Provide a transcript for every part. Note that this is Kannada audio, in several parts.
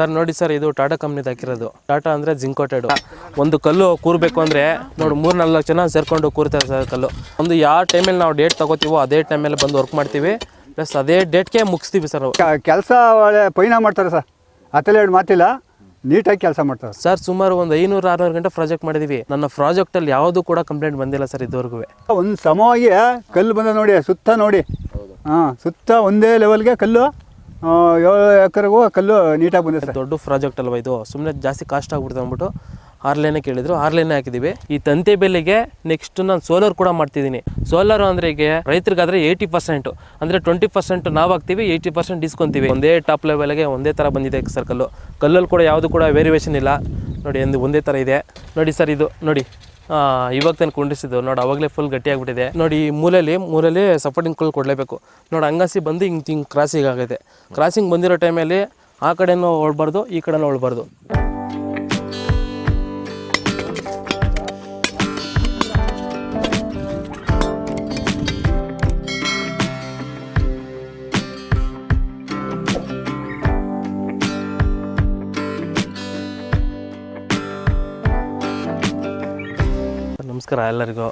ಸರ್ ನೋಡಿ ಸರ್ ಇದು ಟಾಟಾ ಕಂಪ್ನಿದು ಹಾಕಿರೋದು. ಟಾಟಾ ಅಂದರೆ ಜಿಂಕೋಟೆಡ್. ಒಂದು ಕಲ್ಲು ಕೂರಬೇಕು ಅಂದರೆ ನೋಡಿ ಮೂರು ನಾಲ್ಕು ಜನ ಸೇರ್ಕೊಂಡು ಕೂರ್ತಾರೆ ಸರ್ ಕಲ್ಲು. ಒಂದು ಯಾವ ಟೈಮಲ್ಲಿ ನಾವು ಡೇಟ್ ತಗೋತೀವೋ ಅದೇ ಟೈಮಲ್ಲಿ ಬಂದು ವರ್ಕ್ ಮಾಡ್ತೀವಿ. ಪ್ಲಸ್ ಅದೇ ಡೇಟ್ಗೆ ಮುಗಿಸ್ತೀವಿ ಸರ್ ಕೆಲಸ ಒಳ್ಳೆ ಪೈನ ಮಾಡ್ತಾರೆ ಸರ್. ಅತ್ತಲೆ ಎರಡು ಮಾತಿಲ್ಲ. ನೀಟಾಗಿ ಕೆಲಸ ಮಾಡ್ತಾರೆ ಸರ್. ಸುಮಾರು ಒಂದು ಐನೂರು ಆರುನೂರು ಗಂಟೆ ಪ್ರಾಜೆಕ್ಟ್ ಮಾಡಿದೀವಿ. ನನ್ನ ಪ್ರಾಜೆಕ್ಟಲ್ಲಿ ಯಾವುದು ಕೂಡ ಕಂಪ್ಲೇಂಟ್ ಬಂದಿಲ್ಲ ಸರ್ ಇದುವರೆಗೂ. ಒಂದು ಸಮವಾಗಿ ಕಲ್ಲು ಬಂದ ನೋಡಿ ಸುತ್ತ ನೋಡಿ. ಹಾಂ ಸುತ್ತ ಒಂದೇ ಲೆವೆಲ್ಗೆ ಕಲ್ಲು. ಏಳು ಎಕರೆಗೂ ಕಲ್ಲು ನೀಟಾಗಿ ಬಂದಿದೆ ದೊಡ್ಡ ಪ್ರಾಜೆಕ್ಟ್ ಅಲ್ವಾ ಇದು? ಸುಮ್ಮನೆ ಜಾಸ್ತಿ ಕಾಸ್ಟ್ ಆಗ್ಬಿಡ್ತು ಅಂದ್ಬಿಟ್ಟು ಆರ್ಲೈನೇ ಕೇಳಿದ್ರು. ಆರ್ಲೇನೆ ಹಾಕಿದ್ದೀವಿ ಈ ತಂತಿ ಬೆಲೆಗೆ ನೆಕ್ಸ್ಟ್ ನಾನು ಸೋಲಾರ್ ಕೂಡ ಮಾಡ್ತಿದ್ದೀನಿ. ಸೋಲಾರ್ ಅಂದ್ರೆ ಈಗ ರೈತರಿಗಾದ್ರೆ ಏಯ್ಟಿ ಪರ್ಸೆಂಟ್ ಅಂದರೆ ಟ್ವೆಂಟಿ ಪರ್ಸೆಂಟ್ ನಾವು ಹಾಕ್ತೀವಿ ಏಯ್ಟಿ ಪರ್ಸೆಂಟ್ ಇಸ್ಕೊಂತೀವಿ. ಒಂದೇ ಟಾಪ್ ಲೆವೆಲ್ಗೆ ಒಂದೇ ಥರ ಬಂದಿದೆ ಸರ್ ಕಲ್ಲು. ಕಲ್ಲಲ್ಲಿ ಕೂಡ ಯಾವುದು ಕೂಡ ವೇರಿಯೇಷನ್ ಇಲ್ಲ. ನೋಡಿ, ಒಂದು ಒಂದೇ ಥರ ಇದೆ. ನೋಡಿ ಸರ್ ಇದು, ನೋಡಿ. ಇವಾಗ ತಾನು ಕುಂಡಿಸಿದ್ದು. ನೋಡಿ, ಅವಾಗಲೇ ಫುಲ್ ಗಟ್ಟಿಯಾಗ್ಬಿಟ್ಟಿದೆ ನೋಡಿ, ಈ ಮೂಲೆಯಲ್ಲಿ ಮೂಲೆಯಲ್ಲಿ ಸಪೋರ್ಟಿಂಗ್ ಕಲ್ಲು ಕೊಡಲೇಬೇಕು. ನೋಡಿ, ಹಂಗಾಸಿ ಬಂದು ಹಿಂಗೆ ಹಿಂಗೆ ಕ್ರಾಸಿಂಗ್ ಆಗೈತೆ ಕ್ರಾಸಿಂಗ್ ಬಂದಿರೋ ಟೈಮಲ್ಲಿ ಆ ಕಡೆನೂ ಓಡಬಾರ್ದು ಈ ಕಡೆನೂ ಓಡಬಾರ್ದು ನಮಸ್ಕಾರ ಎಲ್ಲರಿಗೂ.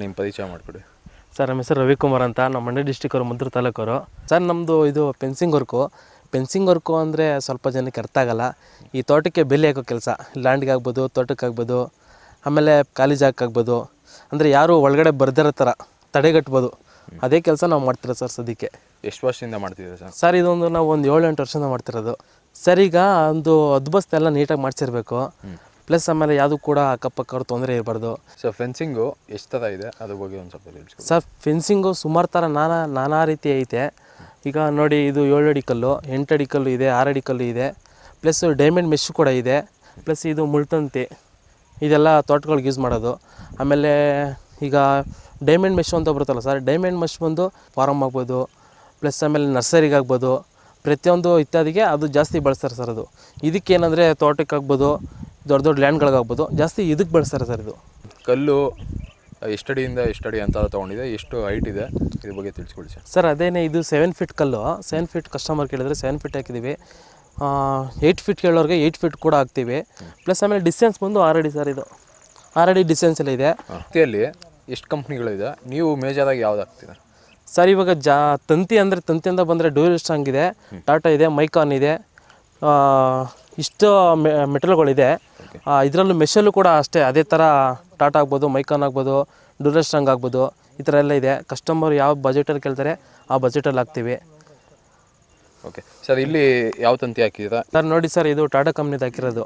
ನಿಮ್ಮ ಪರಿಚಯ ಮಾಡಿಕೊಡಿ. ಸರ್ ನಮ್ಮ ಹೆಸರು ರವಿಕುಮಾರ್ ಅಂತ. ನಮ್ಮ ಮಂಡ್ಯ ಡಿಸ್ಟಿಕ್ ಅವರು ಮುದ್ರ ತಾಲೂಕವರು. ಸರ್ ನಮ್ಮದು ಇದು ಫೆನ್ಸಿಂಗ್ ವರ್ಕು ಫೆನ್ಸಿಂಗ್ ವರ್ಕು ಅಂದರೆ ಸ್ವಲ್ಪ ಜನಕ್ಕೆ ಅರ್ಥ ಆಗಲ್ಲ. ಈ ತೋಟಕ್ಕೆ ಬೆಲೆ ಹಾಕೋ ಕೆಲಸ. ಲ್ಯಾಂಡ್ಗೆ ಆಗ್ಬೋದು ತೋಟಕ್ಕೆ ಆಗ್ಬೋದು ಆಮೇಲೆ ಖಾಲಿ ಜಾಗಕ್ಕೆ ಆಗ್ಬೋದು. ಅಂದರೆ ಯಾರು ಒಳಗಡೆ ಬರ್ದಿರೋ ಥರ ತಡೆಗಟ್ಬೋದು. ಅದೇ ಕೆಲಸ ನಾವು ಮಾಡ್ತಿರೋ ಸರ್ ಸದ್ಯಕ್ಕೆ. ಎಷ್ಟು ವರ್ಷದಿಂದ ಮಾಡ್ತಿದ್ದೀವಿ ಸರ್? ಸರ್ ಇದೊಂದು ನಾವು ಒಂದು ಏಳು ಎಂಟು ವರ್ಷದಿಂದ ಮಾಡ್ತಿರೋದು. ಸರ್ ಈಗ ಒಂದು ಹದ್ಬಸ್ತ ಎಲ್ಲ ನೀಟಾಗಿ ಮಾಡಿಸಿರ್ಬೇಕು. ಪ್ಲಸ್ ಆಮೇಲೆ ಯಾವುದು ಕೂಡ ಅಕ್ಕಪಕ್ಕವ್ರು ತೊಂದರೆ ಇರಬಾರ್ದು. ಸೊ ಫೆನ್ಸಿಂಗು ಎಷ್ಟು ಥರ ಇದೆ? ಅದ್ರ ಬಗ್ಗೆ ಒಂದು ಸ್ವಲ್ಪ ಸರ್ ಫೆನ್ಸಿಂಗು ಸುಮಾರು ಥರ ನಾನಾ ನಾನಾ ರೀತಿ ಐತೆ. ಈಗ ನೋಡಿ ಇದು ಏಳು ಅಡಿ ಕಲ್ಲು ಎಂಟು ಅಡಿ ಕಲ್ಲು ಇದೆ ಆರು ಅಡಿ ಕಲ್ಲು ಇದೆ. ಪ್ಲಸ್ ಡೈಮಂಡ್ ಮೆಶ್ ಕೂಡ ಇದೆ. ಪ್ಲಸ್ ಇದು ಮುಳ್ತಂತಿ. ಇದೆಲ್ಲ ತೋಟಗಳಿಗೆ ಯೂಸ್ ಮಾಡೋದು. ಆಮೇಲೆ ಈಗ ಡೈಮಂಡ್ ಮೆಶ್ ಅಂತ ಬರುತ್ತಲ್ಲ ಸರ್ ಡೈಮಂಡ್ ಮೆಶ್ ಬಂದು ಫಾರಮ್ ಆಗ್ಬೋದು. ಪ್ಲಸ್ ಆಮೇಲೆ ನರ್ಸರಿಗೆ ಆಗ್ಬೋದು. ಪ್ರತಿಯೊಂದು ಇತ್ಯಾದಿಗೆ ಅದು ಜಾಸ್ತಿ ಬಳಸ್ತಾರೆ ಸರ್ ಅದು. ಇದಕ್ಕೇನಂದರೆ ತೋಟಕ್ಕೆ ಆಗ್ಬೋದು. ದೊಡ್ಡ ದೊಡ್ಡ ಲ್ಯಾಂಡ್ಗಳಿಗಾಗ್ಬೋದು ಜಾಸ್ತಿ ಇದಕ್ಕೆ ಬಳಸ್ತಾರೆ ಸರ್ ಇದು. ಕಲ್ಲು ಎಷ್ಟಡಿಯಿಂದ ಎಷ್ಟಡಿ ಅಂತ ತೊಗೊಂಡಿದೆ. ಎಷ್ಟು ಹೈಟ್ ಇದೆ ಇದ್ರ ಬಗ್ಗೆ ತಿಳಿಸ್ಕೊಡಿ ಸರ್. ಸರ್ ಅದೇನೇ ಇದು ಸೆವೆನ್ ಫೀಟ್ ಕಲ್ಲು. ಸೆವೆನ್ ಫೀಟ್ ಕಸ್ಟಮರ್ ಕೇಳಿದ್ರೆ ಸೆವೆನ್ ಫೀಟ್ ಹಾಕಿದ್ದೀವಿ. ಏಯ್ಟ್ ಫೀಟ್ ಕೇಳೋರಿಗೆ ಏಯ್ಟ್ ಫೀಟ್ ಕೂಡ ಹಾಕ್ತೀವಿ. ಪ್ಲಸ್ ಆಮೇಲೆ ಡಿಸ್ಟೆನ್ಸ್ ಬಂದು ಆರ್ ಅಡಿ ಸರ್ ಇದು. ಆರ್ ಅಡಿ ಡಿಸ್ಟೆನ್ಸ್ ಎಲ್ಲ ಇದೆ. ಹತ್ತಿಯಲ್ಲಿ ಎಷ್ಟು ಕಂಪ್ನಿಗಳಿದೆ? ನೀವು ಮೇಜರಾಗಿ ಯಾವ್ದು ಹಾಕ್ತೀರಾ? ಸರ್ ಇವಾಗ ಜಾ ತಂತಿ ಅಂದರೆ ತಂತಿಯಿಂದ ಬಂದರೆ ಡ್ಯೂರಿಸ್ಟ್ ಇದೆ. ಟಾಟಾ ಇದೆ ಮೈಕಾನ್ ಇದೆ. ಇಷ್ಟು ಮೆ ಮೆಟಲ್ಗಳಿದೆ ಇದರಲ್ಲೂ ಮೆಷಲ್ಲೂ ಕೂಡ ಅಷ್ಟೇ ಅದೇ ಥರ ಟಾಟಾ ಆಗ್ಬೋದು ಮೈಕಾನ್ ಆಗ್ಬೋದು ಡ್ಯೂರೆಸ್ಟ್ರಂಗ್ ಆಗ್ಬೋದು ಈ ಥರ ಎಲ್ಲ ಇದೆ. ಕಸ್ಟಮರ್ ಯಾವ ಬಜೆಟಲ್ಲಿ ಕೇಳ್ತಾರೆ ಆ ಬಜೆಟಲ್ಲಿ ಹಾಕ್ತೀವಿ. ಓಕೆ ಸರ್ ಇಲ್ಲಿ ಯಾವ ತಂತಿ ಹಾಕಿದ್ದೀರಾ? ಸರ್ ನೋಡಿ ಸರ್ ಇದು ಟಾಟಾ ಕಂಪ್ನಿದು ಹಾಕಿರೋದು.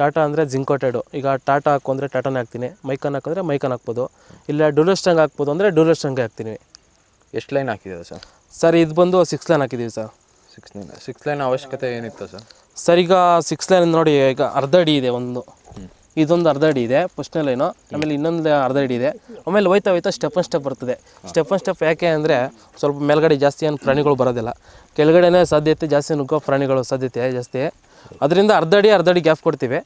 ಟಾಟಾ ಅಂದರೆ ಜಿಂಕೋಟೆಡು ಈಗ ಟಾಟಾ ಹಾಕು ಅಂದರೆ ಟಾಟಾನೇ ಹಾಕ್ತೀನಿ. ಮೈಕನ್ ಹಾಕಿದ್ರೆ ಮೈಕನ್ ಹಾಕ್ಬೋದು. ಇಲ್ಲ ಡ್ಯೂರೆಸ್ಟಂಗ್ ಹಾಕ್ಬೋದು ಅಂದರೆ ಸ್ಟ್ರಾಂಗ್ ಹಾಕ್ತೀನಿ. ಎಷ್ಟು ಲೈನ್ ಹಾಕಿದ್ದೀರಾ ಸರ್ ಸರ್ ಇದು ಬಂದು ಸಿಕ್ಸ್ ಲೈನ್ ಹಾಕಿದ್ದೀವಿ sir six line six line ಅವಶ್ಯಕತೆ ಏನಿತ್ತು ಸರ್ ಸರ್ ಈಗ ಸಿಕ್ಸ್ ಲೈನ್ ನೋಡಿ ಈಗ ಅರ್ಧ ಅಡಿ ಇದೆ ಒಂದು. ಇದೊಂದು ಅರ್ಧ ಅಡಿ ಇದೆ ಫಸ್ಟ್ನೇ ಲೈನು ಆಮೇಲೆ ಇನ್ನೊಂದು ಅರ್ಧ ಅಡಿ ಇದೆ. ಆಮೇಲೆ ಹೋಯ್ತಾ ಹೋಯ್ತಾ ಸ್ಟೆಪ್ ಅನ್ ಸ್ಟೆಪ್ ಬರ್ತದೆ. ಸ್ಟೆಪ್ ಅನ್ ಸ್ಟೆಪ್ ಯಾಕೆ ಅಂದರೆ ಸ್ವಲ್ಪ ಮೇಲ್ಗಡೆ ಜಾಸ್ತಿ ಏನು ಪ್ರಾಣಿಗಳು ಬರೋದಿಲ್ಲ. ಕೆಳಗಡೆನೇ ಸಾಧ್ಯತೆ ಜಾಸ್ತಿ ನುಗ್ಗೋ ಪ್ರಾಣಿಗಳು ಸಾಧ್ಯತೆ ಜಾಸ್ತಿ. ಅದರಿಂದ ಅರ್ಧ ಅಡಿ ಅರ್ಧ ಅಡಿ ಗ್ಯಾಪ್ ಕೊಡ್ತೀವಿ.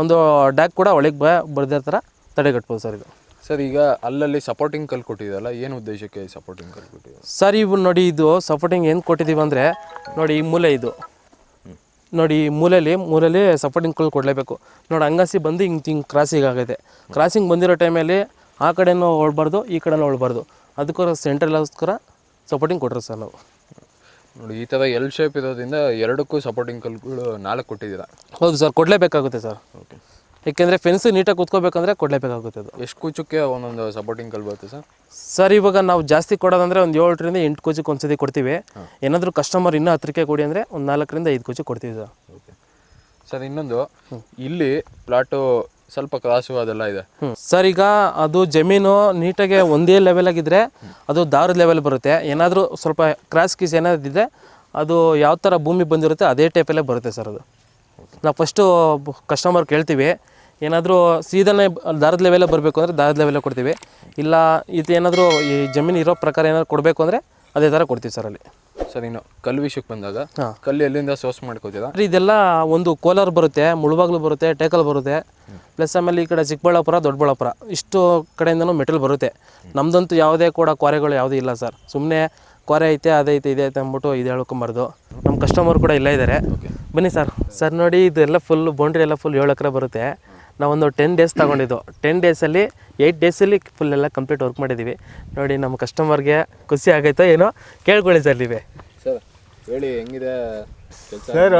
ಒಂದು ಡ್ಯಾಕ್ ಕೂಡ ಒಳಗೆ ಬ ಬರ್ದೇ ಥರ ತಡೆಗಟ್ಬೋದು ಸರ್ ಇದು ಸರ್ ಈಗ ಅಲ್ಲಲ್ಲಿ ಸಪೋರ್ಟಿಂಗ್ ಕಲ್ಲು ಕೊಟ್ಟಿದ್ದಲ್ಲ ಏನು ಉದ್ದೇಶಕ್ಕೆ ಸಪೋರ್ಟಿಂಗ್ ಕಲ್ ಕೊಟ್ಟಿದ್ದೀವಿ ಸರ್ ಇವು ನೋಡಿ ಇದು ಸಪೋರ್ಟಿಂಗ್ ಏನು ಕೊಟ್ಟಿದ್ದೀವಿ ಅಂದರೆ ನೋಡಿ ಈ ಮೂಲೆ ಇದು. ನೋಡಿ ಈ ಮೂಲೆಯಲ್ಲಿ ಮೂಲೆಯಲ್ಲಿ ಸಪೋರ್ಟಿಂಗ್ ಕಲ್ ಕೊಡಲೇಬೇಕು. ನೋಡಿ ಅಂಗಾಸಿ ಬಂದು ಹಿಂಗೆ ಹಿಂಗೆ ಕ್ರಾಸಿಂಗ್ ಆಗೈತೆ. ಕ್ರಾಸಿಂಗ್ ಬಂದಿರೋ ಟೈಮಲ್ಲಿ ಆ ಕಡೆನೂ ಓಡಬಾರ್ದು ಈ ಕಡೆನೂ ಓಡಬಾರ್ದು ಅದಕ್ಕೋಸ್ಕರ ಸೆಂಟ್ರಲ್ಗೋಸ್ಕರ ಸಪೋರ್ಟಿಂಗ್ ಕೊಟ್ಟರು ಸರ್ ನಾವು. ನೋಡಿ ಈ ಥರ ಎಲ್ ಶೇಪ್ ಇರೋದ್ರಿಂದ ಎರಡಕ್ಕೂ ಸಪೋರ್ಟಿಂಗ್ ಕಲ್ಗಳು ನಾಲ್ಕು ಕೊಟ್ಟಿದ್ದೀರಾ? ಹೌದು ಸರ್ ಕೊಡಲೇಬೇಕಾಗುತ್ತೆ ಸರ್. ಓಕೆ ಏಕೆಂದರೆ ಫೆನ್ಸ್ ನೀಟಾಗಿ ಕೂತ್ಕೋಬೇಕಂದ್ರೆ ಕೊಡಲೇಬೇಕಾಗುತ್ತೆ ಅದು. ಎಷ್ಟು ಕೂಚಕ್ಕೆ ಒಂದೊಂದು ಸಪೋರ್ಟಿಂಗ್ ಕಲ್ ಬರುತ್ತೆ ಸರ್? ಸರ್ ಇವಾಗ ನಾವು ಜಾಸ್ತಿ ಕೊಡೋದಂದ್ರೆ ಒಂದು ಏಳರಿಂದ ಎಂಟು ಕೋಚಿಗೆ ಒಂದ್ಸತಿ ಕೊಡ್ತೀವಿ. ಏನಾದರೂ ಕಸ್ಟಮರ್ ಇನ್ನೂ ಹತ್ತಿರಕ್ಕೆ ಕೊಡಿ ಅಂದರೆ ಒಂದು ನಾಲ್ಕರಿಂದ ಐದು ಕೋಚಿ ಕೊಡ್ತೀವಿ ಸರ್. ಓಕೆ ಸರ್ ಇನ್ನೊಂದು ಇಲ್ಲಿ ಪ್ಲಾಟು ಸ್ವಲ್ಪ ಕ್ರಾಸು ಅದೆಲ್ಲ ಇದೆ. ಸರ್ ಈಗ ಅದು ಜಮೀನು ನೀಟಾಗಿ ಒಂದೇ ಲೆವೆಲ್ ಆಗಿದ್ರೆ ಅದು ದಾರದ ಲೆವೆಲ್ ಬರುತ್ತೆ. ಏನಾದರೂ ಸ್ವಲ್ಪ ಕ್ರಾಸ್ ಕೀಸ್ ಏನಾದ್ರು ಇದೆ ಅದು ಯಾವ ಥರ ಭೂಮಿ ಬಂದಿರುತ್ತೆ ಅದೇ ಟೈಪಲ್ಲೇ ಬರುತ್ತೆ ಸರ್ ಅದು. ನಾವು ಫಸ್ಟು ಕಸ್ಟಮರ್ ಕೇಳ್ತೀವಿ. ಏನಾದರೂ ಸೀದನೇ ದಾರದ ಲೆವೆಲೇ ಬರಬೇಕು ಅಂದರೆ ದಾರದ ಲೆವೆಲ್ಲ ಕೊಡ್ತೀವಿ. ಇಲ್ಲ ಇದು ಏನಾದರೂ ಈ ಜಮೀನು ಇರೋ ಪ್ರಕಾರ ಏನಾದ್ರು ಕೊಡಬೇಕು ಅಂದರೆ ಅದೇ ಥರ ಕೊಡ್ತೀವಿ ಸರ್ ಅಲ್ಲಿ. ಸರ್ ಇನ್ನು ಕಲ್ಲು ವಿಷಯಕ್ಕೆ ಬಂದಾಗ ಹಾಂ. ಕಲ್ಲು ಎಲ್ಲಿಂದ ಸೋರ್ಸ್ ಮಾಡ್ಕೋತೀರಾ? ಸರ್ ಇದೆಲ್ಲ ಒಂದು ಕೋಲಾರ ಬರುತ್ತೆ ಮುಳುಬಾಗ್ಲು ಬರುತ್ತೆ ಟೇಕಲ್ ಬರುತ್ತೆ. ಪ್ಲಸ್ ಆಮೇಲೆ ಈ ಕಡೆ ಚಿಕ್ಕಬಳ್ಳಾಪುರ ದೊಡ್ಡಬಳ್ಳಾಪುರ. ಇಷ್ಟು ಕಡೆಯಿಂದನೂ ಮೆಟಲ್ ಬರುತ್ತೆ. ನಮ್ದಂತೂ ಯಾವುದೇ ಕೂಡ ಕ್ವಾರೆಗಳು ಯಾವುದೂ ಇಲ್ಲ ಸರ್ ಸುಮ್ಮನೆ ಕೊರೆ ಐತೆ ಅದೈತೆ ಇದೆ ಐತೆ ಅಂದ್ಬಿಟ್ಟು ಇದು ಹೇಳ್ಕೊಂಬಾರ್ದು. ನಮ್ಮ ಕಸ್ಟಮರ್ ಕೂಡ ಇಲ್ಲ ಇದ್ದಾರೆ ಬನ್ನಿ ಸರ್ ಸರ್ ನೋಡಿ ಇದೆಲ್ಲ ಫುಲ್ ಬೌಂಡ್ರಿ ಎಲ್ಲ ಫುಲ್ ಏಳು ಎಕರೆ ಬರುತ್ತೆ. ನಾವೊಂದು ಟೆನ್ ಡೇಸ್ ತೊಗೊಂಡಿದ್ದು. ಟೆನ್ ಡೇಸಲ್ಲಿ ಏಯ್ಟ್ ಡೇಸಲ್ಲಿ ಫುಲ್ ಎಲ್ಲ ಕಂಪ್ಲೀಟ್ ವರ್ಕ್ ಮಾಡಿದ್ದೀವಿ ನೋಡಿ ನಮ್ಮ ಕಸ್ಟಮರ್ಗೆ ಖುಷಿ ಆಗೈತೋ ಏನೋ ಕೇಳ್ಕೊಳ್ಳಿ ಸರ್ ನೀವೇ. ಸರ್ ಹೇಳಿ ಹೆಂಗಿದೆ ಕೆಲಸ? ಸರ್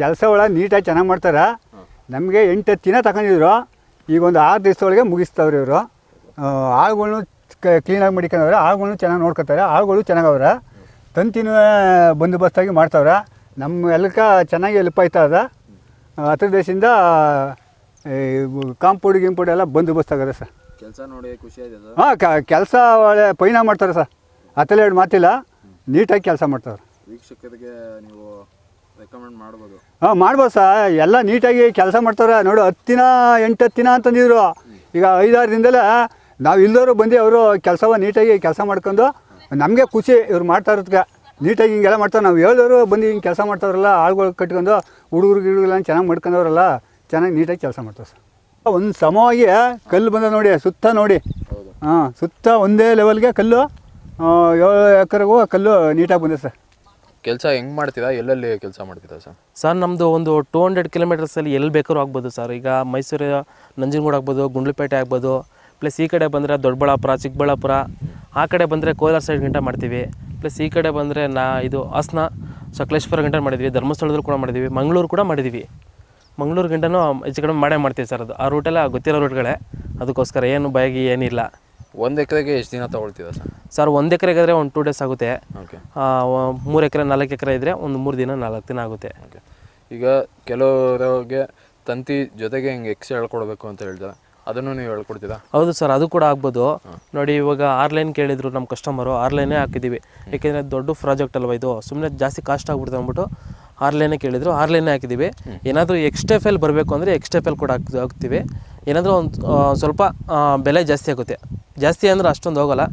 ಕೆಲಸ ಒಳಗೆ ನೀಟಾಗಿ ಚೆನ್ನಾಗಿ ಮಾಡ್ತಾರೆ? ನಮಗೆ ಎಂಟು ಹತ್ತು ದಿನ ತಗೊಂಡಿದ್ರು. ಈಗ ಒಂದು ಆರು ದಿವಸದೊಳಗೆ ಮುಗಿಸ್ತಾವ್ರೆ ಇವರು. ಆಳುಗಳ್ನು ಕ್ಲೀನಾಗಿ ಮಡಿಕೊಂಡವ್ರೆ. ಆಳುಗಳ್ನು ಚೆನ್ನಾಗಿ ನೋಡ್ಕೊತಾರೆ. ಆಳುಗಳು ಚೆನ್ನಾಗವ್ರೆ. ತಂತಿನ ಬಂದೋಬಸ್ತಾಗಿ ಮಾಡ್ತಾವ್ರೆ. ನಮ್ಮ ಎಲ್ಲಕ್ಕ ಚೆನ್ನಾಗಿ ಹೆಲ್ಪ್ ಆಯ್ತದ ಹತ್ತಿರ ದೇಶದಿಂದ ಕಾಂಪೌಂಡ್ ಗಿಂಪೌಂಡ್ ಎಲ್ಲ ಬಂದೋಬಸ್ತ್ ಆಗದೆ ಸರ್. ಕೆಲಸ ನೋಡಿ ಖುಷಿ ಸರ್ ಹಾಂ ಕೆಲಸ ಒಳ್ಳೆ ಪೈನ ಮಾಡ್ತಾರೆ ಸರ್. ಎರಡು ಮಾತಿಲ್ಲ. ನೀಟಾಗಿ ಕೆಲಸ ಮಾಡ್ತಾರೆ. ವೀಕ್ಷಕರಿಗೆ ನೀವು ರೆಕಮೆಂಡ್ ಮಾಡ್ಬೋದು. ಹಾಂ ಮಾಡ್ಬೋದು ಸರ್. ಎಲ್ಲ ನೀಟಾಗಿ ಕೆಲಸ ಮಾಡ್ತಾರೆ. ನೋಡು ಹತ್ತಿನ ದಿನ ಎಂಟು ಹತ್ತಿನ ದಿನ ಅಂತಂದಿದ್ರು. ಈಗ ಐದಾರು ದಿನದಲ್ಲೇ ನಾವು ಇಲ್ದವರು ಬಂದು ಅವರು ಕೆಲಸವ ನೀಟಾಗಿ ಕೆಲಸ ಮಾಡ್ಕೊಂಡು ನಮಗೆ ಖುಷಿ ಇವ್ರು ಮಾಡ್ತಾ ಇರೋದಕ್ಕೆ ನೀಟಾಗಿ ಹಿಂಗೆಲ್ಲ ಮಾಡ್ತಾರೆ. ನಾವು ಹೇಳಿದವರು ಬಂದು ಹಿಂಗೆ ಕೆಲಸ ಮಾಡ್ತಾರಲ್ಲ ಆಳುಗಳು ಕಟ್ಕೊಂಡು ಹುಡುಗರು ಗಿಡಗಳನ್ನ ಚೆನ್ನಾಗಿ ಮಾಡ್ಕೊಂಡವ್ರಲ್ಲ ಚೆನ್ನಾಗಿ ನೀಟಾಗಿ ಕೆಲಸ ಮಾಡ್ತಾವೆ ಸರ್. ಒಂದು ಸಮವಾಗಿ ಕಲ್ಲು ಬಂದ ನೋಡಿ ಸುತ್ತ ನೋಡಿ. ಹೌದು. ಹಾಂ ಸುತ್ತ ಒಂದೇ ಲೆವೆಲ್ಗೆ ಕಲ್ಲು ಏಳು ಎಕರೆಗೂ ಕಲ್ಲು ನೀಟಾಗಿ ಬಂದಿದೆ ಸರ್. ಕೆಲಸ ಹೆಂಗೆ ಮಾಡ್ತೀರಾ? ಎಲ್ಲೆಲ್ಲಿ ಕೆಲಸ ಮಾಡ್ತೀರಾ ಸರ್? ಸರ್ ನಮ್ಮದು ಒಂದು ಟೂ ಹಂಡ್ರೆಡ್ ಕಿಲೋಮೀಟರ್ಸಲ್ಲಿ ಎಲ್ಲಿ ಬೇಕಾದ್ರೂ ಆಗ್ಬೋದು ಸರ್. ಈಗ ಮೈಸೂರು ನಂಜನಗೂಡು ಆಗ್ಬೋದು ಗುಂಡ್ಲುಪೇಟೆ ಆಗ್ಬೋದು ಪ್ಲಸ್ ಈ ಕಡೆ ಬಂದರೆ ದೊಡ್ಡಬಳ್ಳಾಪುರ ಚಿಕ್ಕಬಳ್ಳಾಪುರ ಆ ಕಡೆ ಬಂದರೆ ಕೋಲಾರ ಸೈಡ್ ಗಂಟೆ ಮಾಡ್ತೀವಿ. ಪ್ಲಸ್ ಈ ಕಡೆ ಬಂದರೆ ನಾ ಇದು ಹಾಸನ ಸಕಲೇಶ್ವರ ಗಂಟೆ ಮಾಡಿದ್ವಿ. ಧರ್ಮಸ್ಥಳದಲ್ಲೂ ಕೂಡ ಮಾಡಿದ್ವಿ. ಮಂಗಳೂರು ಕೂಡ ಮಾಡಿದ್ವಿ. ಮಂಗಳೂರು ಗಂಟನೂ ಹೆಚ್ಚು ಕಡಿಮೆ ಮಾಡೇ ಮಾಡ್ತೀವಿ ಸರ್ ಅದು. ಆ ರೂಟೆಲ್ಲ ಗೊತ್ತಿರೋ ರೂಟ್ಗಳೇ ಅದಕ್ಕೋಸ್ಕರ ಏನು ಬಯಗಿ ಏನಿಲ್ಲ. ಒಂದು ಎಕರೆಗೆ ಎಷ್ಟು ದಿನ ತೊಗೊಳ್ತೀವಿ ಸರ್? ಸರ್ ಒಂದು ಎಕರೆಗೆ ಆದರೆ ಒಂದು ಟೂ ಡೇಸ್ ಆಗುತ್ತೆ. ಓಕೆ ಮೂರು ಎಕರೆ ನಾಲ್ಕು ಎಕರೆ ಇದ್ದರೆ ಒಂದು ಮೂರು ದಿನ ನಾಲ್ಕು ದಿನ ಆಗುತ್ತೆ. ಓಕೆ ಈಗ ಕೆಲವರಿಗೆ ತಂತಿ ಜೊತೆಗೆ ಹಿಂಗೆ ಎಕ್ಸ್ ಹೇಳ್ಕೊಡ್ಬೇಕು ಅಂತ ಹೇಳ್ತಾರೆ. ಅದನ್ನು ನೀವು ಹೇಳ್ಕೊಡ್ತೀರಾ? ಹೌದು ಸರ್ ಅದು ಕೂಡ ಆಗ್ಬೋದು. ನೋಡಿ ಇವಾಗ ಆರ್ಲೈನ್ ಕೇಳಿದ್ರು ನಮ್ಮ ಕಸ್ಟಮರು ಆರ್ಲೈನೇ ಹಾಕಿದ್ದೀವಿ ಯಾಕೆಂದರೆ ದೊಡ್ಡ ಪ್ರಾಜೆಕ್ಟ್ ಅಲ್ವ ಇದು. ಸುಮ್ಮನೆ ಜಾಸ್ತಿ ಕಾಸ್ಟ್ ಆಗ್ಬಿಡ್ತು ಅಂದ್ಬಿಟ್ಟು ಆರ್ಲೈನೇ ಕೇಳಿದ್ರು ಆರ್ಲೈನೇ ಹಾಕಿದ್ದೀವಿ ಏನಾದರೂ ಎಕ್ಸ್ಟ್ರಾ ಫೆಲ್ ಬರಬೇಕು ಅಂದರೆ ಎಕ್ಸ್ಟ್ರಾ ಫೆಲ್ ಕೂಡ ಹಾಕಿ ಹಾಕ್ತೀವಿ. ಏನಾದರೂ ಒಂದು ಸ್ವಲ್ಪ ಬೆಲೆ ಜಾಸ್ತಿ ಆಗುತ್ತೆ. ಜಾಸ್ತಿ ಅಂದರೆ ಅಷ್ಟೊಂದು ಹೋಗಲ್ಲ.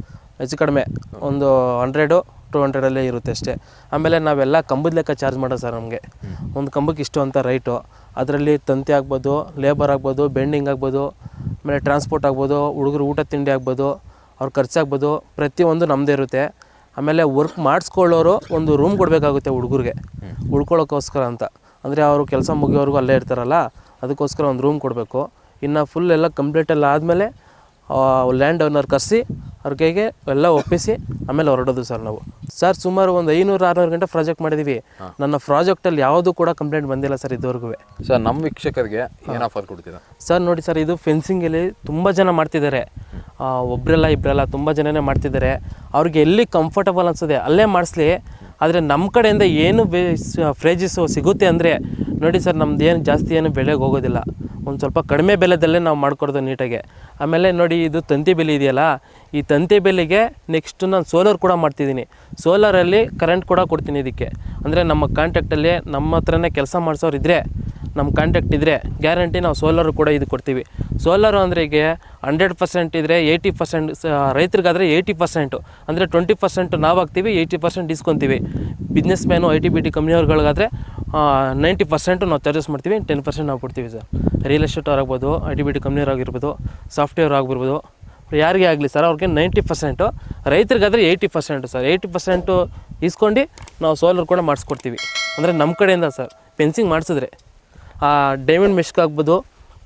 ಹೆಚ್ಚು ಕಡಿಮೆ, ಒಂದು ಹಂಡ್ರೆಡು ಟು ಹಂಡ್ರೆಡಲ್ಲೇ ಇರುತ್ತೆ ಅಷ್ಟೇ. ಆಮೇಲೆ ನಾವೆಲ್ಲ ಕಂಬದ ಲೆಕ್ಕ ಚಾರ್ಜ್ ಮಾಡೋ ಸರ್ ನಮಗೆ. ಒಂದು ಕಂಬಕ್ಕೆ ಇಷ್ಟು ಅಂತ ರೈಟು ಅದರಲ್ಲಿ ತಂತಿ ಆಗ್ಬೋದು ಲೇಬರ್ ಆಗ್ಬೋದು ಬೆಂಡಿಂಗ್ ಆಗ್ಬೋದು ಆಮೇಲೆ ಟ್ರಾನ್ಸ್ಪೋರ್ಟ್ ಆಗ್ಬೋದು ಹುಡುಗರು ಊಟ ತಿಂಡಿ ಆಗ್ಬೋದು ಅವ್ರ ಖರ್ಚಾಗ್ಬೋದು ಪ್ರತಿಯೊಂದು ನಮ್ಮದೇ ಇರುತ್ತೆ. ಆಮೇಲೆ ವರ್ಕ್ ಮಾಡಿಸ್ಕೊಳ್ಳೋರು ಒಂದು ರೂಮ್ ಕೊಡಬೇಕಾಗುತ್ತೆ ಹುಡುಗರಿಗೆ. ಉಳ್ಕೊಳ್ಳೋಕ್ಕೋಸ್ಕರ ಅಂತ. ಅಂದರೆ ಅವರು ಕೆಲಸ ಮುಗಿಯೋವರೆಗೂ ಅಲ್ಲೇ ಇರ್ತಾರಲ್ಲ ಅದಕ್ಕೋಸ್ಕರ ಒಂದು ರೂಮ್ ಕೊಡಬೇಕು. ಇನ್ನು ಫುಲ್ ಎಲ್ಲ ಕಂಪ್ಲೀಟ್ ಎಲ್ಲ ಆದಮೇಲೆ ಲ್ಯಾಂಡ್ ಓನರ್ ಕರೆಸಿ ಅವ್ರ ಕೈಗೆ ಎಲ್ಲ ಒಪ್ಪಿಸಿ ಆಮೇಲೆ ಹೊರಡೋದು ಸರ್ ನಾವು. ಸರ್ ಸುಮಾರು ಒಂದು ಐನೂರು ಆರುನೂರು ಗಂಟೆ ಪ್ರಾಜೆಕ್ಟ್ ಮಾಡಿದೀವಿ. ನನ್ನ ಪ್ರಾಜೆಕ್ಟಲ್ಲಿ ಯಾವುದೂ ಕೂಡ ಕಂಪ್ಲೇಂಟ್ ಬಂದಿಲ್ಲ ಸರ್ ಇದುವರೆಗೂ. ಸರ್ ನಮ್ಮ ವೀಕ್ಷಕರಿಗೆ ಏನು ಆಫರ್ ಕೊಡ್ತೀರಾ? ಸರ್ ನೋಡಿ ಸರ್ ಇದು ಫೆನ್ಸಿಂಗಲ್ಲಿ ತುಂಬ ಜನ ಮಾಡ್ತಿದ್ದಾರೆ. ಆ, ಇಬ್ಬರೆಲ್ಲ ತುಂಬ ಜನನೇ ಮಾಡ್ತಿದ್ದಾರೆ. ಅವ್ರಿಗೆ ಎಲ್ಲಿ ಕಂಫರ್ಟಬಲ್ ಅನ್ಸದೆ ಅಲ್ಲೇ ಮಾಡಿಸ್ಲಿ. ಆದರೆ ನಮ್ಮ ಕಡೆಯಿಂದ ಏನು ಬೇ ಫ್ರೇಜಸ್ಸು ಸಿಗುತ್ತೆ ಅಂದರೆ ನೋಡಿ ಸರ್ ನಮ್ದು ಏನು ಜಾಸ್ತಿ ಏನು ಬೆಳೆಗೆ ಹೋಗೋದಿಲ್ಲ. ಒಂದು ಸ್ವಲ್ಪ ಕಡಿಮೆ ಬೆಲೆದಲ್ಲೇ ನಾವು ಮಾಡ್ಕೊಡೋದು ನೀಟಾಗೆ. ಆಮೇಲೆ ನೋಡಿ ಇದು ತಂತಿ ಬೆಲೆ ಇದೆಯಲ್ಲ, ಈ ತಂತಿ ಬೆಲೆಗೆ ನೆಕ್ಸ್ಟು ನಾನು ಸೋಲಾರ್ ಕೂಡ ಮಾಡ್ತಿದ್ದೀನಿ. ಸೋಲಾರಲ್ಲಿ ಕರೆಂಟ್ ಕೂಡ ಕೊಡ್ತೀನಿ ಇದಕ್ಕೆ. ಅಂದರೆ ನಮ್ಮ ಕಾಂಟ್ಯಾಕ್ಟಲ್ಲಿ ನಮ್ಮ ಹತ್ರನೇ ಕೆಲಸ ಮಾಡಿಸೋರು ಇದ್ದರೆ ನಮ್ಮ ಕಾಂಟ್ಯಾಕ್ಟ್ ಇದ್ದರೆ ಗ್ಯಾರಂಟಿ ನಾವು ಸೋಲಾರು ಕೂಡ ಇದು ಕೊಡ್ತೀವಿ. ಸೋಲಾರು ಅಂದರೆ ಈಗ ಹಂಡ್ರೆಡ್ ಪರ್ಸೆಂಟ್ ಇದ್ದರೆ ಏಯ್ಟಿ ಪರ್ಸೆಂಟ್ ರೈತರಿಗಾದರೆ ಏಯ್ಟಿ ಪರ್ಸೆಂಟು ಅಂದರೆ ಟ್ವೆಂಟಿ ಪರ್ಸೆಂಟ್ ನಾವು ಹಾಕ್ತೀವಿ eighty percent ಇಸ್ಕೊತೀವಿ. Business man I T B T ಕಂಪ್ನಿಯವ್ರುಗಳಿಗಾದರೆ ninety percent ನಾವು ಚಾರ್ಜಸ್ ಮಾಡ್ತೀವಿ ಟೆನ್ ಪರ್ಸೆಂಟ್ ನಾವು ಕೊಡ್ತೀವಿ ಸರ್. ರಿಯಲ್ ಎಸ್ಟೇಟ್ ಆಗ್ಬೋದು ಐ ಟಿ ಬಿ ಟಿ ಕಂಪ್ನಿಯವ್ರು ಆಗಿರ್ಬೋದು ಸಾಫ್ಟ್ವೇರ್ ಆಗಿರ್ಬೋದು ಯಾರಿಗೆ ಆಗಲಿ ಸರ್, ಅವ್ರಿಗೆ ninety percent ರೈತರಿಗಾದರೆ eighty percent sir. Eighty percent ಇಸ್ಕೊಂಡು ನಾವು ಸೋಲಾರ್ ಕೂಡ ಮಾಡಿಸ್ಕೊಡ್ತೀವಿ. ಅಂದರೆ ನಮ್ಮ ಕಡೆಯಿಂದ ಸರ್ ಫೆನ್ಸಿಂಗ್ ಮಾಡಿಸಿದ್ರೆ. ಡೈಮಂಡ್ ಮೆಷ್ಕ್ ಆಗ್ಬೋದು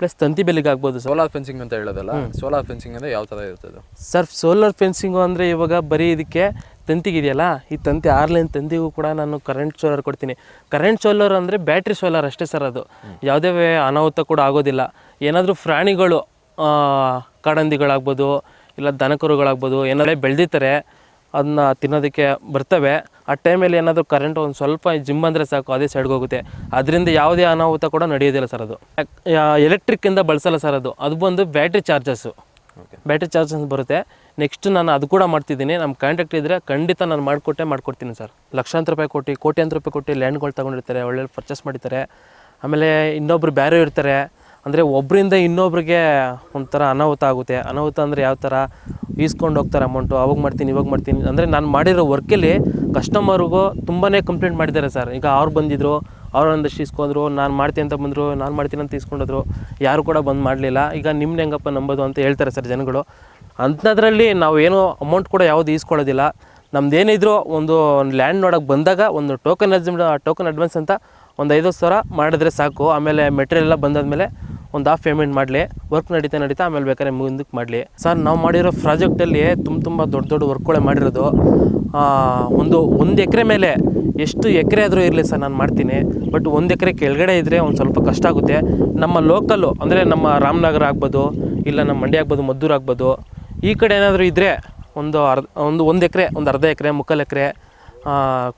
ಪ್ಲಸ್ ತಂತಿ ಬೆಲೆಗೆ ಆಗ್ಬೋದು ಸರ್. ಸೋಲಾರ್ ಫೆನ್ಸಿಂಗ್ ಅಂತ ಹೇಳೋದಲ್ಲ ಸೋಲಾರ್ ಫೆನ್ಸಿಂಗ್ ಅಂದರೆ ಯಾವ ಥರ ಇರ್ತದೆ? ಸರ್ ಸೋಲಾರ್ ಫೆನ್ಸಿಂಗು ಅಂದರೆ ಇವಾಗ ಬರೀ ಇದಕ್ಕೆ ತಂತಿಗಿದೆಯಲ್ಲ ಈ ತಂತಿ ಆರ್ಲೈನ್ ತಂತಿಗೂ ಕೂಡ ನಾನು ಕರೆಂಟ್ ಸೋಲಾರ್ ಕೊಡ್ತೀನಿ. ಕರೆಂಟ್ ಸೋಲಾರ್ ಅಂದರೆ ಬ್ಯಾಟ್ರಿ ಸೋಲಾರ್ ಅಷ್ಟೇ ಸರ್ ಅದು. ಯಾವುದೇ ಅನಾಹುತ ಕೂಡ ಆಗೋದಿಲ್ಲ. ಏನಾದರೂ ಪ್ರಾಣಿಗಳು ಕಾಡಂದಿಗಳಾಗ್ಬೋದು ಇಲ್ಲ ದನಕರುಗಳಾಗ್ಬೋದು ಏನಾದ್ರೆ ಬೆಳೆದಿರ್ತಾರೆ ಅದನ್ನ ತಿನ್ನೋದಕ್ಕೆ ಬರ್ತವೆ. ಆ ಟೈಮಲ್ಲಿ ಏನಾದರೂ ಕರೆಂಟ್ ಒಂದು ಸ್ವಲ್ಪ ಜಿಮ್ ಅಂದರೆ ಸಾಕು ಅದೇ ಸೈಡ್ಗೆ ಹೋಗುತ್ತೆ. ಅದರಿಂದ ಯಾವುದೇ ಅನಾಹುತ ಕೂಡ ನಡೆಯೋದಿಲ್ಲ ಸರ್ ಅದು. ಎಲೆಕ್ಟ್ರಿಕ್ಕಿಂದ ಬಳಸಲ್ಲ ಸರ್ ಅದು. ಅದು ಬಂದು ಬ್ಯಾಟ್ರಿ ಚಾರ್ಜಸ್ಸು ಬ್ಯಾಟ್ರಿ ಚಾರ್ಜಸ್ ಬರುತ್ತೆ. ನೆಕ್ಸ್ಟ್ ನಾನು ಅದು ಕೂಡ ಮಾಡ್ತಿದ್ದೀನಿ. ನಮ್ಮ ಕಾಂಟ್ಯಾಕ್ಟ್ ಇದ್ದರೆ ಖಂಡಿತ ನಾನು ಮಾಡಿಕೊಟ್ಟೆ ಮಾಡ್ಕೊಡ್ತೀನಿ ಸರ್ ಲಕ್ಷಾಂತರ ರೂಪಾಯಿ ಕೊಟ್ಟು ಕೋಟ್ಯಾಂತರ ರೂಪಾಯಿ ಕೊಟ್ಟು ಲ್ಯಾಂಡ್ಗಳು ತೊಗೊಂಡಿರ್ತಾರೆ ಒಳ್ಳೆ ಪರ್ಚೇಸ್ ಮಾಡಿರ್ತಾರೆ. ಆಮೇಲೆ ಇನ್ನೊಬ್ರು ಬೇರೆ ಇರ್ತಾರೆ. ಅಂದರೆ ಒಬ್ಬರಿಂದ ಇನ್ನೊಬ್ರಿಗೆ ಒಂಥರ ಅನಾಹುತ ಆಗುತ್ತೆ. ಅನಾಹುತ ಅಂದರೆ ಯಾವ ಥರ ಈಸ್ಕೊಂಡು ಹೋಗ್ತಾರೆ ಅಮೌಂಟು ಅವಾಗ ಮಾಡ್ತೀನಿ, ಇವಾಗ ಮಾಡ್ತೀನಿ. ಅಂದರೆ ನಾನು ಮಾಡಿರೋ ವರ್ಕಲ್ಲಿ ಕಸ್ಟಮರ್ಗೂ ತುಂಬಾ ಕಂಪ್ಲೇಂಟ್ ಮಾಡಿದ್ದಾರೆ ಸರ್ ಈಗ ಅವ್ರು ಬಂದಿದ್ರು, ಅವ್ರು ಒಂದಷ್ಟು ಇಸ್ಕೊಂಡ್ರು ನಾನು ಮಾಡ್ತೀನಿ ಅಂತ ಬಂದರು, ನಾನು ಮಾಡ್ತೀನಿ ಅಂತ ಇಸ್ಕೊಂಡಿದ್ರು ಯಾರು ಕೂಡ ಬಂದು ಮಾಡಲಿಲ್ಲ. ಈಗ ನಿಮ್ಮನ್ನ ಹೆಂಗಪ್ಪ ನಂಬೋದು ಅಂತ ಹೇಳ್ತಾರೆ ಸರ್ ಜನಗಳು. ಅಂಥದ್ರಲ್ಲಿ ನಾವು ಏನೂ ಅಮೌಂಟ್ ಕೂಡ ಯಾವುದು ಈಸ್ಕೊಳ್ಳೋದಿಲ್ಲ. ನಮ್ದೇನಿದ್ರು ಒಂದು ಲ್ಯಾಂಡ್ ನೋಡೋಕೆ ಬಂದಾಗ ಒಂದು ಟೋಕನ್ ಟೋಕನ್ ಅಡ್ವಾನ್ಸ್ ಅಂತ ಒಂದು ಐದು ಸಾವಿರ ಮಾಡಿದ್ರೆ ಸಾಕು. ಆಮೇಲೆ ಮೆಟೀರಿಯಲ್ ಎಲ್ಲ ಬಂದಾದ್ಮೇಲೆ ಒಂದು ಹಾಫ್ ಪೇಮೆಂಟ್ ಮಾಡಲಿ ವರ್ಕ್ ನಡೀತಾ ನಡೀತಾ ಆಮೇಲೆ ಬೇಕಾದ್ರೆ ಮುಂದಕ್ಕೆ ಮಾಡಲಿ. ಸರ್ ನಾವು ಮಾಡಿರೋ ಪ್ರಾಜೆಕ್ಟಲ್ಲಿ ತುಂಬ ತುಂಬ ದೊಡ್ಡ ದೊಡ್ಡ ವರ್ಕ್ಗಳೇ ಮಾಡಿರೋದು. ಒಂದು ಒಂದು ಎಕರೆ ಮೇಲೆ ಎಷ್ಟು ಎಕರೆ ಆದರೂ ಇರಲಿ ಸರ್ ನಾನು ಮಾಡ್ತೀನಿ. ಬಟ್ ಒಂದು ಎಕರೆ ಕೆಳಗಡೆ ಇದ್ದರೆ ಒಂದು ಸ್ವಲ್ಪ ಕಷ್ಟ ಆಗುತ್ತೆ. ನಮ್ಮ ಲೋಕಲ್ಲು ಅಂದರೆ ನಮ್ಮ ರಾಮನಗರ ಆಗ್ಬೋದು, ಇಲ್ಲ ನಮ್ಮ ಮಂಡ್ಯ ಆಗ್ಬೋದು, ಮದ್ದೂರು ಆಗ್ಬೋದು, ಈ ಕಡೆ ಏನಾದರೂ ಇದ್ದರೆ ಒಂದು ಅರ್ಧ, ಒಂದು ಒಂದು ಎಕರೆ, ಒಂದು ಅರ್ಧ ಎಕರೆ, ಮುಕ್ಕಾಲು ಎಕರೆ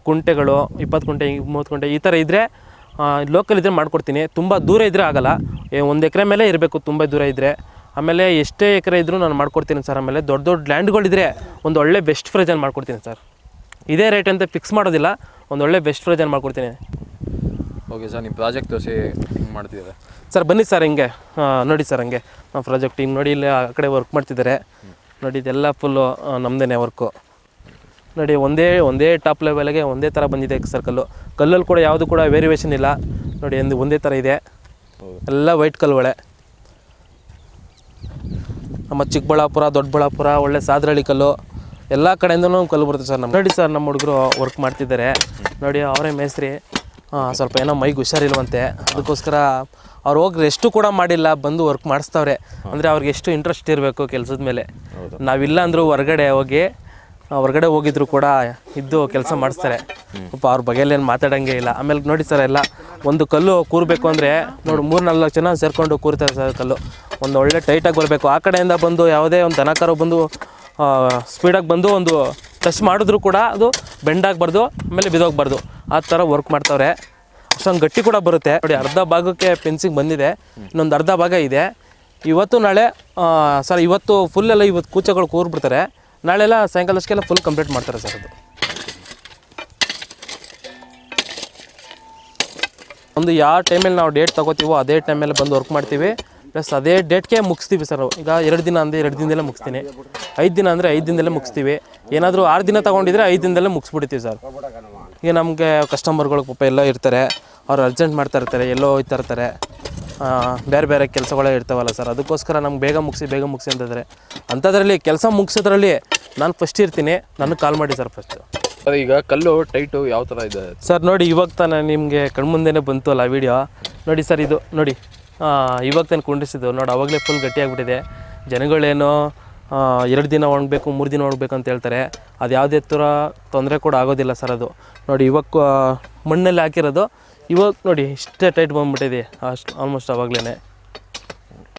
ಕುಂಟೆಗಳು, ಇಪ್ಪತ್ತು ಕುಂಟೆ, ಮೂವತ್ತು ಕುಂಟೆ, ಈ ಥರ ಇದ್ದರೆ ಲೋಕಲ್ ಇದ್ದರೆ ಮಾಡ್ಕೊಡ್ತೀನಿ. ತುಂಬ ದೂರ ಇದ್ದರೆ ಆಗಲ್ಲ. ಒಂದು ಎಕರೆ ಮೇಲೆ ಇರಬೇಕು ತುಂಬ ದೂರ ಇದ್ದರೆ ಆಮೇಲೆ ಎಷ್ಟೇ ಎಕರೆ ಇದ್ದರೂ ನಾನು ಮಾಡ್ಕೊಡ್ತೀನಿ ಸರ್. ಆಮೇಲೆ ದೊಡ್ಡ ದೊಡ್ಡ ಲ್ಯಾಂಡ್ಗಳಿದ್ರೆ ಒಂದು ಒಳ್ಳೆ ಬೆಸ್ಟ್ ಪ್ರೈಸಲ್ಲಿ ಮಾಡ್ಕೊಡ್ತೀನಿ ಸರ್. ಇದೇ ರೇಟ್ ಅಂತ ಫಿಕ್ಸ್ ಮಾಡೋದಿಲ್ಲ. ಒಂದು ಒಳ್ಳೆ ಬೆಸ್ಟ್ ಪ್ರೈಸಲ್ಲಿ ಮಾಡ್ಕೊಡ್ತೀನಿ. ಓಕೆ ಸರ್ ನೀವು ಪ್ರಾಜೆಕ್ಟ್ ತೋರಿಸಿ ಹಿಂಗೆ ಮಾಡ್ತಿದ್ದಾರೆ? ಸರ್ ಬನ್ನಿ ಸರ್ ಹಿಂಗೆ. ನೋಡಿ ಸರ್ ಹಂಗೆ. ನಮ್ಮ ಪ್ರಾಜೆಕ್ಟ್ ಹಿಂಗೆ ನೋಡಿ ಇಲ್ಲಿ ಆ ಕಡೆ ವರ್ಕ್ ಮಾಡ್ತಿದ್ದಾರೆ. ನೋಡಿ ಇದೆಲ್ಲ ಫುಲ್ಲು ನಮ್ಮದೇ ವರ್ಕು ನೋಡಿ ಒಂದೇ ಒಂದೇ ಟಾಪ್ ಲೆವೆಲ್ಗೆ ಒಂದೇ ಥರ ಬಂದಿದೆ ಸರ್ಕಲ್ಲು ಕಲ್ಲಲ್ಲಿ ಕೂಡ ಯಾವುದು ಕೂಡ ವೇರಿಯೇಷನ್ ಇಲ್ಲ. ನೋಡಿ ಒಂದು ಒಂದೇ ಥರ ಇದೆ. ಎಲ್ಲ ವೈಟ್ ಕಲ್ಲುಗಳೇ. ನಮ್ಮ ಚಿಕ್ಕಬಳ್ಳಾಪುರ ದೊಡ್ಡಬಳ್ಳಾಪುರ ಒಳ್ಳೆ ಸಾದ್ರಳ್ಳಿ ಕಲ್ಲು. ಎಲ್ಲ ಕಡೆಯಿಂದನೂ ಕಲ್ಲು ಬರುತ್ತೆ ಸರ್ ನಮ್ಮ ನೋಡಿ ಸರ್ ನಮ್ಮ ಹುಡುಗರು ವರ್ಕ್ ಮಾಡ್ತಿದ್ದಾರೆ. ನೋಡಿ ಅವರೇ ಮೇಸ್ತ್ರಿ. ಸ್ವಲ್ಪ ಏನೋ ಮೈಗೆ ಹುಷಾರಿಲ್ವಂತೆ. ಅದಕ್ಕೋಸ್ಕರ ಅವ್ರು ಹೋಗಿ ರೆಸ್ಟು ಕೂಡ ಮಾಡಿಲ್ಲ ಬಂದು ವರ್ಕ್ ಮಾಡಿಸ್ತವ್ರೆ. ಅಂದರೆ ಅವ್ರಿಗೆ ಎಷ್ಟು ಇಂಟ್ರೆಸ್ಟ್ ಇರಬೇಕು ಕೆಲಸದ ಮೇಲೆ. ನಾವಿಲ್ಲ ಅಂದರೂ ಹೊರಗಡೆ ಹೋಗಿ ಹೊರಗಡೆ ಹೋಗಿದ್ರು ಕೂಡ ಇದ್ದು ಕೆಲಸ ಮಾಡಿಸ್ತಾರೆ. ಪಾಪ ಅವ್ರ ಬಗೆಯಲ್ಲಿ ಏನು ಮಾತಾಡಂಗೆ ಇಲ್ಲ. ಆಮೇಲೆ ನೋಡಿ ಸರ್ ಎಲ್ಲ ಒಂದು ಕಲ್ಲು ಕೂರಬೇಕು ಅಂದರೆ ನೋಡಿ ಮೂರು ನಾಲ್ಕು ಜನ ಸೇರ್ಕೊಂಡು ಕೂರ್ತಾರೆ ಸರ್ ಕಲ್ಲು. ಒಂದು ಒಳ್ಳೆ ಟೈಟಾಗಿ ಬರಬೇಕು. ಆ ಕಡೆಯಿಂದ ಬಂದು ಯಾವುದೇ ಒಂದು ದನಕರು ಬಂದು ಸ್ಪೀಡಾಗಿ ಬಂದು ಒಂದು ಟಚ್ ಮಾಡಿದ್ರು ಕೂಡ ಅದು ಬೆಂಡಾಗಬಾರ್ದು ಆಮೇಲೆ ಬಿದೋಗ್ಬಾರ್ದು ಆ ಥರ ವರ್ಕ್ ಮಾಡ್ತಾವ್ರೆ. ಅಷ್ಟೊಂದು ಗಟ್ಟಿ ಕೂಡ ಬರುತ್ತೆ. ನೋಡಿ ಅರ್ಧ ಭಾಗಕ್ಕೆ ಫೆನ್ಸಿಂಗ್ ಬಂದಿದೆ. ಇನ್ನೊಂದು ಅರ್ಧ ಭಾಗ ಇದೆ. ಇವತ್ತು ನಾಳೆ ಸರ್ ಇವತ್ತು ಫುಲ್ಲೆಲ್ಲ ಇವತ್ತು ಕೂಚಗಳು ಕೂರ್ಬಿಡ್ತಾರೆ. ನಾಳೆಲ್ಲ ಅಷ್ಟೆಲ್ಲ ಫುಲ್ ಕಂಪ್ಲೀಟ್ ಮಾಡ್ತಾರೆ ಸರ್ ಅದು. ಒಂದು ಯಾವ ಟೈಮಲ್ಲಿ ನಾವು ಡೇಟ್ ತಗೋತೀವೋ ಅದೇ ಟೈಮಲ್ಲಿ ಬಂದು ವರ್ಕ್ ಮಾಡ್ತೀವಿ. ಪ್ಲಸ್ ಅದೇ ಡೇಟ್ಗೆ ಮುಗಿಸ್ತೀವಿ ಸರ್ ಈಗ ಎರಡು ದಿನ ಅಂದರೆ ಎರಡು ದಿನದಲ್ಲೇ ಮುಗಿಸ್ತೀನಿ. ಐದು ದಿನ ಅಂದರೆ ಐದು ದಿನದಲ್ಲೇ ಮುಗಿಸ್ತೀವಿ. ಏನಾದರೂ ಆರು ದಿನ ತೊಗೊಂಡಿದ್ರೆ ಐದು ದಿನದಲ್ಲೇ ಮುಗಿಸ್ಬಿಡ್ತೀವಿ ಸರ್ ಈಗ ನಮಗೆ ಕಸ್ಟಮರ್ಗಳು ಪಾಪ ಎಲ್ಲ ಇರ್ತಾರೆ. ಅವ್ರು ಅರ್ಜೆಂಟ್ ಮಾಡ್ತಾ ಇರ್ತಾರೆ, ಎಲ್ಲೋ ಹೋಗ್ತಾ ಇರ್ತಾರೆ. ಬೇರೆ ಬೇರೆ ಕೆಲಸಗಳೇ ಇರ್ತಾವಲ್ಲ ಸರ್. ಅದಕ್ಕೋಸ್ಕರ ನಮ್ಗೆ ಬೇಗ ಮುಗಿಸಿ ಬೇಗ ಮುಗಿಸಿ ಅಂತಂದರೆ ಅಂಥದ್ರಲ್ಲಿ ಕೆಲಸ ಮುಗಿಸೋದ್ರಲ್ಲಿ ನಾನು ಫಸ್ಟ್ ಇರ್ತೀನಿ. ನನಗೆ ಕಾಲ್ ಮಾಡಿ ಸರ್ ಫಸ್ಟು ಸರ್ ಈಗ ಕಲ್ಲು ಟೈಟು ಯಾವ ಥರ ಇದೆ? ಸರ್ ನೋಡಿ ಇವಾಗ ತಾನೇ ನಿಮಗೆ ಕಣ್ಮುಂದೆನೇ ಬಂತು ಅಲ್ಲ ವಿಡಿಯೋ ನೋಡಿ ಸರ್ ಇದು ನೋಡಿ. ಇವಾಗ ತಾನೆ ಕುಂಡಿಸಿದ್ದು ನೋಡಿ ಅವಾಗಲೇ ಫುಲ್ ಗಟ್ಟಿಯಾಗಿಬಿಟ್ಟಿದೆ. ಜನಗಳೇನೋ ಎರಡು ದಿನ ಒಣಗಬೇಕು ಮೂರು ದಿನ ಒಣಗಬೇಕು ಅಂತ ಹೇಳ್ತಾರೆ. ಅದು ಯಾವುದೇ ಥರ ತೊಂದರೆ ಕೂಡ ಆಗೋದಿಲ್ಲ ಸರ್ ಅದು. ನೋಡಿ ಇವಾಗ ಮಣ್ಣಲ್ಲಿ ಹಾಕಿರೋದು ಇವಾಗ ನೋಡಿ ಇಷ್ಟೇ ಟೈಟ್ ಬಂದ್ಬಿಟ್ಟಿದೆ ಅಷ್ಟು ಆಲ್ಮೋಸ್ಟ್ ಅವಾಗಲೇ